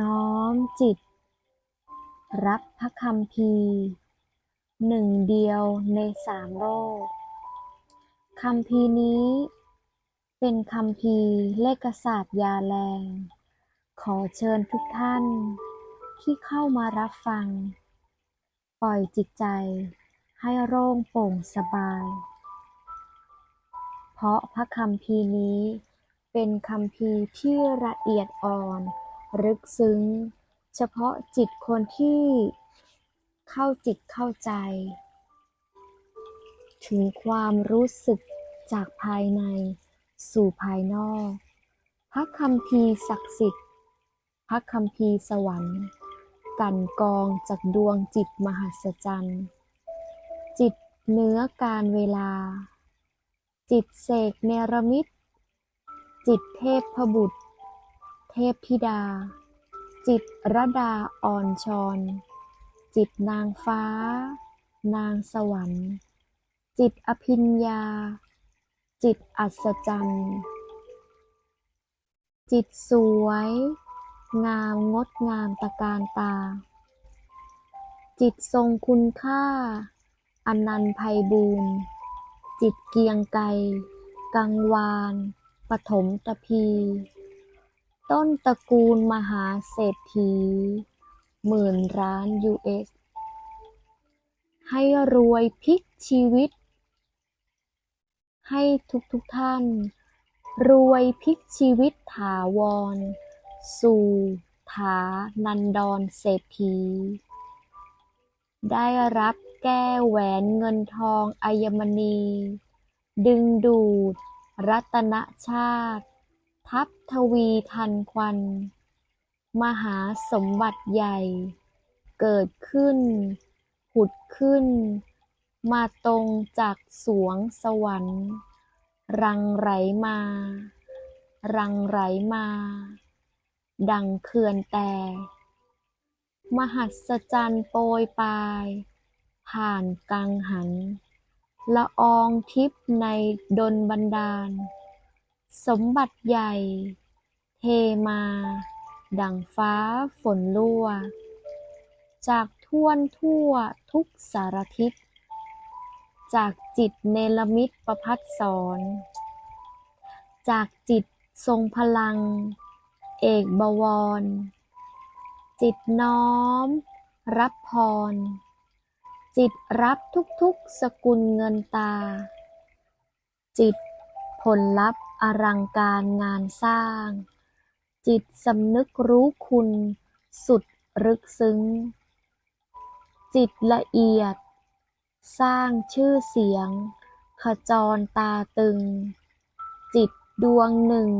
น้อมจิต รับพระคัมภีหนึ่งเดียวในสามโลกคัมภีนี้เป็นคัมภีเลขศาสตร์ยาแรง ขอเชิญทุกท่าน ที่เข้ามารับฟัง ปล่อยจิตใจให้โล่งโปร่งสบาย เพราะพระคัมภีนี้เป็นคัมภีที่ละเอียดอ่อน ลึกซึ้ง เฉพาะจิตคนที่เข้าจิตเข้าใจ ถึงความรู้สึกจากภายในสู่ภายนอก พระคัมภีศักดิ์สิทธิ์ พระคัมภีสวรรค์ กันกองจากดวงจิตมหัศจรรย์ จิตเนื้อการเวลา จิตเสกเนรมิต จิตเทพพบุตร เทพธิดา จิตรดาอ่อนชอน จิตนางฟ้า นางสวรรค์ จิตอภิญญา จิตอัศจรรย์ จิตสวย งามงดงามตะการตา จิตทรงคุณค่า อนันต์ไพบูลย์จิตเกียงไกรกังวาน ปฐมตะพี ต้นตระกูลมหาเศรษฐี หมื่นล้านยูเอสให้รวยพลิกชีวิต ให้ทุกทุกท่าน รวยพลิกชีวิตถาวร สู่ถานันดรเศรษฐี ได้รับแก้วแหวนเงินทองอัญมณี ดึงดูด รัตนชาติ ทัพทวีทันควัน มหาสมบัติใหญ่ เกิดขึ้น ผุดขึ้น มาตรงจากสวงสวรรค์ รังไหลมา รังไหลมา ดังเขื่อนแต่ มหัศจรรย์โปรยปลาย ผ่านกังหัน ละอองทิพในดลบันดาล สมบัติใหญ่ เทมา ดังฟ้าฝนรั่ว จากท่วนทั่วทุกสารทิศ จากจิตเนรมิตประพัดสอนจากจิตทรงพลัง เอกบวร จิตน้อม รับพร จิตรับทุกๆสกุลเงินตา จิตผลลัพธ์ อลังการงานสร้าง จิตสำนึกรู้คุณสุดลึกซึ้ง จิตละเอียด สร้างชื่อเสียง ขจรตาตึง จิตดวงหนึ่ง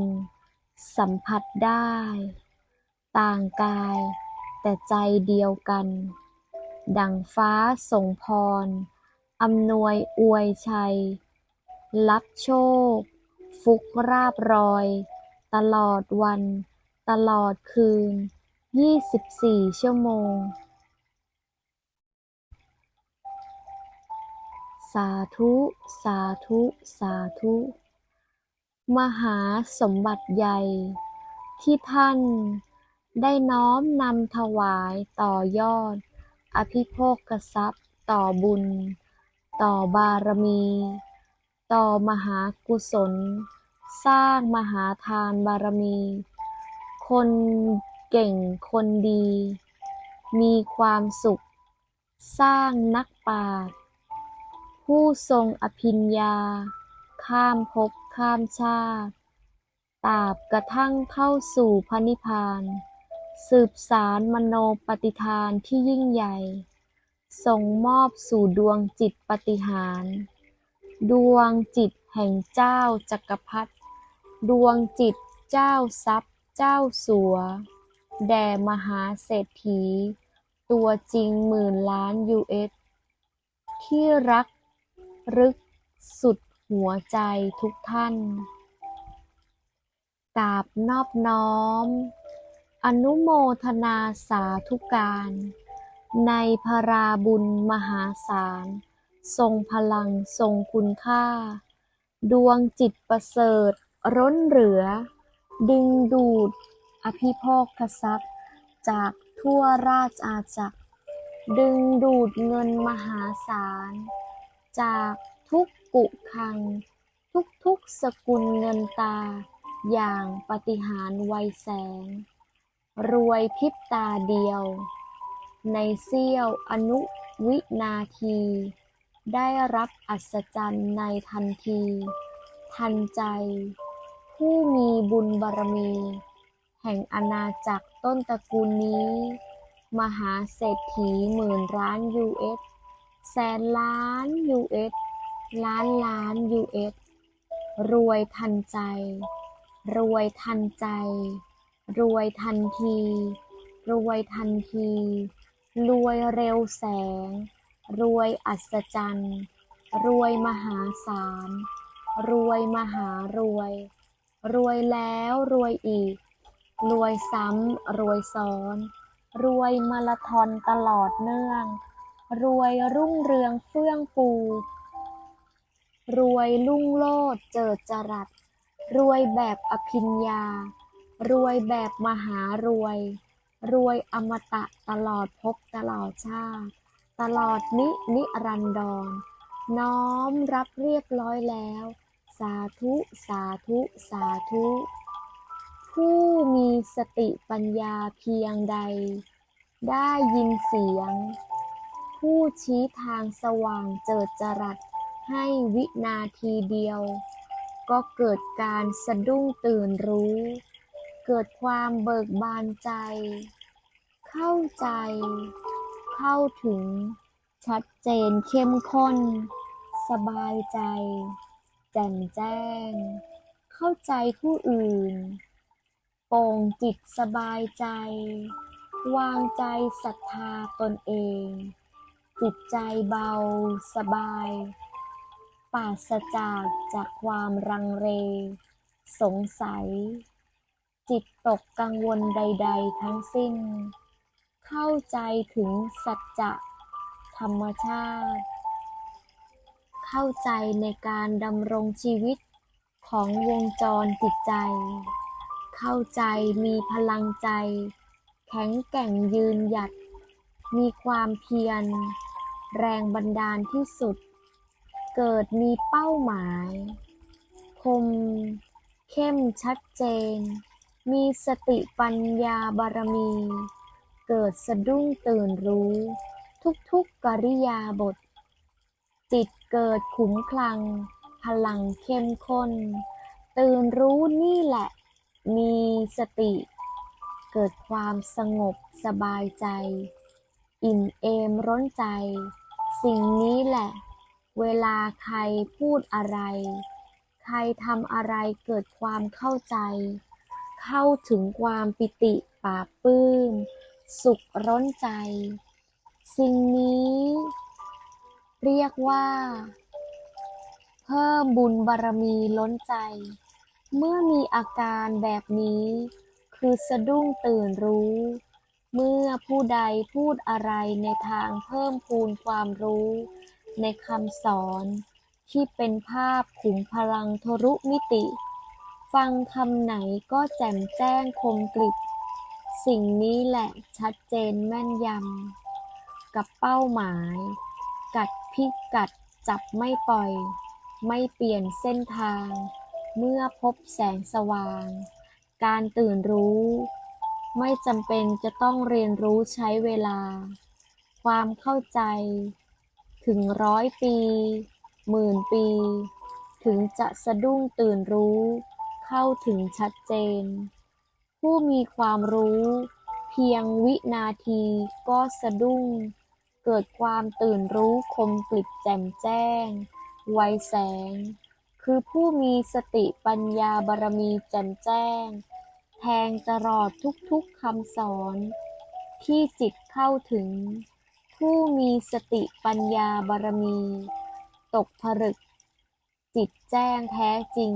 สัมผัสได้ ต่างกาย แต่ใจเดียวกัน ดังฟ้าส่งพรอำนวยอวยชัย รับโชค ฟุกราบรอย ตลอดวัน ตลอดคืน 24 ชั่วโมง สาธุ สาธุ สาธุ มหาสมบัติใหญ่ ที่ท่านได้น้อมนำถวายต่อยอด อภิโภคทรัพย์ต่อบุญ ต่อบารมี ต่อมหากุศล สร้างมหาทานบารมี คนเก่งคนดี มีความสุข สร้างนักปราชญ์ผู้ทรงอภิญญา ข้ามภพข้ามชาติตราบกระทั่งเข้าสู่พระนิพพาน สืบสารมโนปฏิฐานที่ยิ่งใหญ่ ส่งมอบสู่ดวงจิตปฏิหาร ดวงจิตแห่งเจ้าจักรพรรดิดวงจิตเจ้าทรัพย์เจ้าสัว แด่มหาเศรษฐี ตัวจริงหมื่นล้านยูเอสที่รักรึกสุดหัวใจทุกท่านกราบนอบน้อม อนุโมทนาสาธุการ ในพระราบุญมหาศาล ทรงพลังทรงคุณค่า ดวงจิตประเสริฐ ร้นเหลือ ดึงดูด อภิโภคทรัพย์ จากทั่วราชอาณาจักร ดึงดูดเงินมหาศาล จากทุกกุคัง ทุกๆสกุลเงินตา อย่างปฏิหารไวยแสง รวยพริบตาเดียว ในเสี้ยวอนุวินาที ได้รับอัศจรรย์ในทันที ทันใจ ผู้มีบุญบารมี แห่งอาณาจักรต้นตระกูลนี้ มหาเศรษฐีหมื่นล้านยูเอสแสนล้านยูเอสล้านล้านยูเอสรวยทันใจ รวยทันใจ รวยทันที รวยทันที รวยเร็วแสง รวยอัศจรรย์ รวยมหาศาล รวยมหารวย รวยแล้วรวยอีก รวยซ้ำรวยซ้อน รวยมาราธอนตลอดเนื่อง รวยรุ่งเรืองเฟื่องฟู รวยลุ่งโลดเจิดจรัส รวยแบบอภิญญา รวยแบบมหารวย รวยอมตะตลอดภพตลอดชาติ ตลอดนินิรันดร น้อมรับเรียบร้อยแล้ว สาธุสาธุสาธุ ผู้มีสติปัญญาเพียงใด ได้ยินเสียง ผู้ชี้ทางสว่างเจิดจรัสให้วินาทีเดียว ก็เกิดการสะดุ้งตื่นรู้ เกิดความเบิกบานใจ เข้าใจ เข้าถึงชัดเจนเข้มข้น สบายใจ แจ่มแจ้ง เข้าใจผู้อื่น โปร่งจิตสบายใจ วางใจศรัทธาตนเอง จิตใจเบาสบายปราศจากจากความรังเลสงสัย จิตตกกังวลใด ๆ ทั้งสิ้น เข้าใจถึงสัจจะธรรมชาติ เข้าใจในการดำรงชีวิตของวงจรจิตใจ เข้าใจมีพลังใจ แข็งแกร่งยืนหยัด มีความเพียร แรงบันดาลที่สุด เกิดมีเป้าหมาย คม เข้มชัดเจน มีสติปัญญาบารมี เกิดสะดุ้งตื่นรู้ ทุกๆกกริยาบท จิตเกิดขุมคลัง พลังเข้มข้น ตื่นรู้นี่แหละ มีสติ เกิดความสงบสบายใจ อิ่มเอมร้นใจ สิ่งนี้แหละ เวลาใครพูดอะไร ใครทำอะไรเกิดความเข้าใจ เข้าถึงความปิติปราปลื้ม สุขร้นใจ สิ่งนี้ เรียกว่า เพิ่มบุญบารมีล้นใจ เมื่อมีอาการแบบนี้ คือสะดุ้งตื่นรู้ เมื่อผู้ใดพูดอะไรในทางเพิ่มพูนความรู้ ในคำสอนที่เป็นภาพขุมพลังทรุมิติ ฟังคำไหนก็แจ่มแจ้งคมกริบ สิ่งนี้แหละชัดเจนแม่นยำ กับเป้าหมาย กัดพิกัดจับไม่ปล่อย ไม่เปลี่ยนเส้นทาง เมื่อพบแสงสว่าง การตื่นรู้ ไม่จำเป็นจะต้องเรียนรู้ใช้เวลา ความเข้าใจ ถึงร้อยปี หมื่นปี ถึงจะสะดุ้งตื่นรู้ เข้าถึงชัดเจน ผู้มีความรู้ เพียงวินาทีก็สะดุ้ง เกิดความตื่นรู้คมกลิบแจ่มแจ้ง ไวแสง คือผู้มีสติปัญญาบารมีแจ่มแจ้ง แทงตลอดทุกๆคำสอน ที่จิตเข้าถึง ผู้มีสติปัญญาบารมี ตกผลึก จิตแจ้งแท้จริง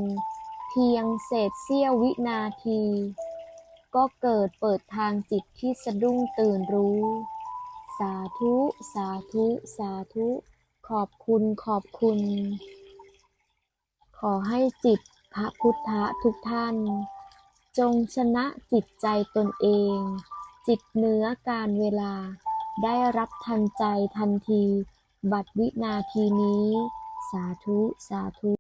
เพียงเศษเสี้ยววินาที ก็เกิดเปิดทางจิตที่สะดุ้งตื่นรู้ สาธุ สาธุ สาธุ ขอบคุณขอบคุณ ขอให้จิตพระพุทธะทุกท่าน จงชนะจิตใจตนเอง จิตเนื้อการเวลา ได้รับทันใจทันที บัดวินาทีนี้ สาธุ สาธุ